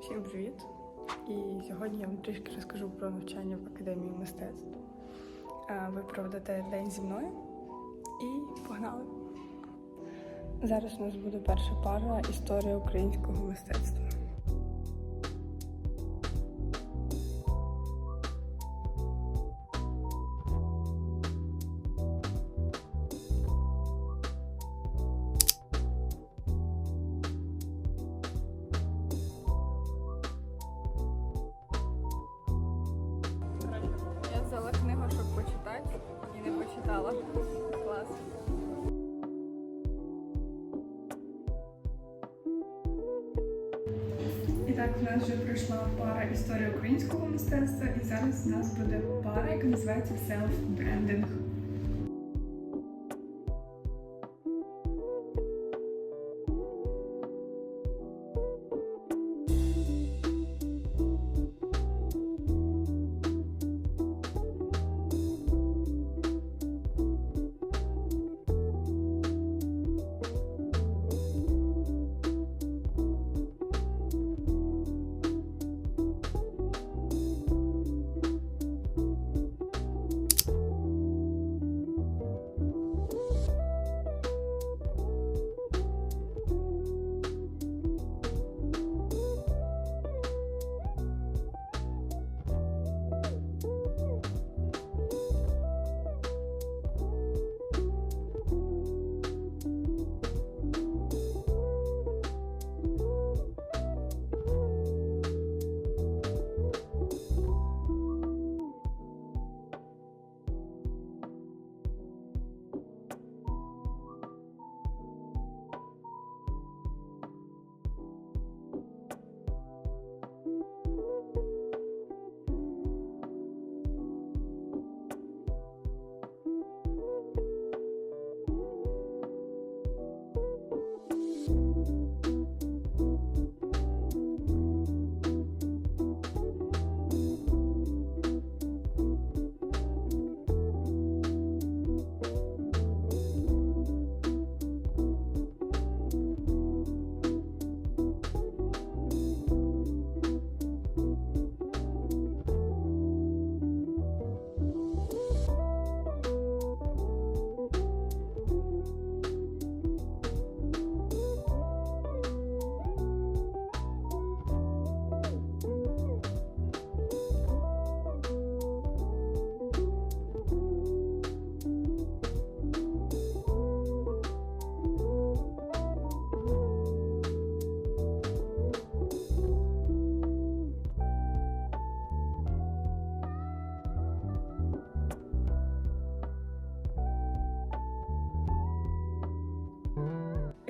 Всім привіт! І сьогодні я вам трішки розкажу про навчання в академії мистецтв. Ви проведете день зі мною і погнали! Зараз у нас буде перша пара історія українського мистецтва. Не. Клас. І так, в нас вже пройшла пара історії українського мистецтва, і зараз у нас буде пара, яка називається селф-брендинг.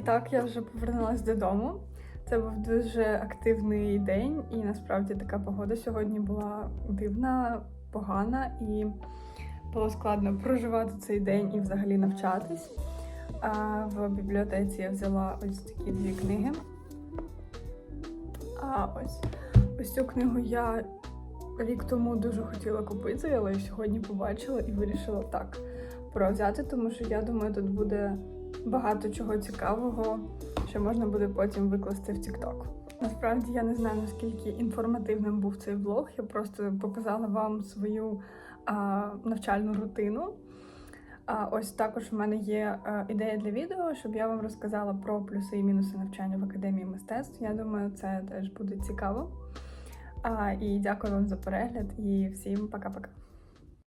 Так, я вже повернулася додому. Це був дуже активний день, і насправді така погода сьогодні була дивна, погана, і було складно проживати цей день і взагалі навчатись. А в бібліотеці я взяла ось такі дві книги. А ось ось цю книгу я рік тому дуже хотіла купити, але сьогодні побачила і вирішила так взяти, тому що я думаю, тут буде багато чого цікавого, що можна буде потім викласти в TikTok. Насправді я не знаю наскільки інформативним був цей влог. Я просто показала вам свою а, навчальну рутину. А ось також в мене є а, ідея для відео, щоб я вам розказала про плюси і мінуси навчання в академії мистецтв. Я думаю, це теж буде цікаво. А, і дякую вам за перегляд і всім пока-пока.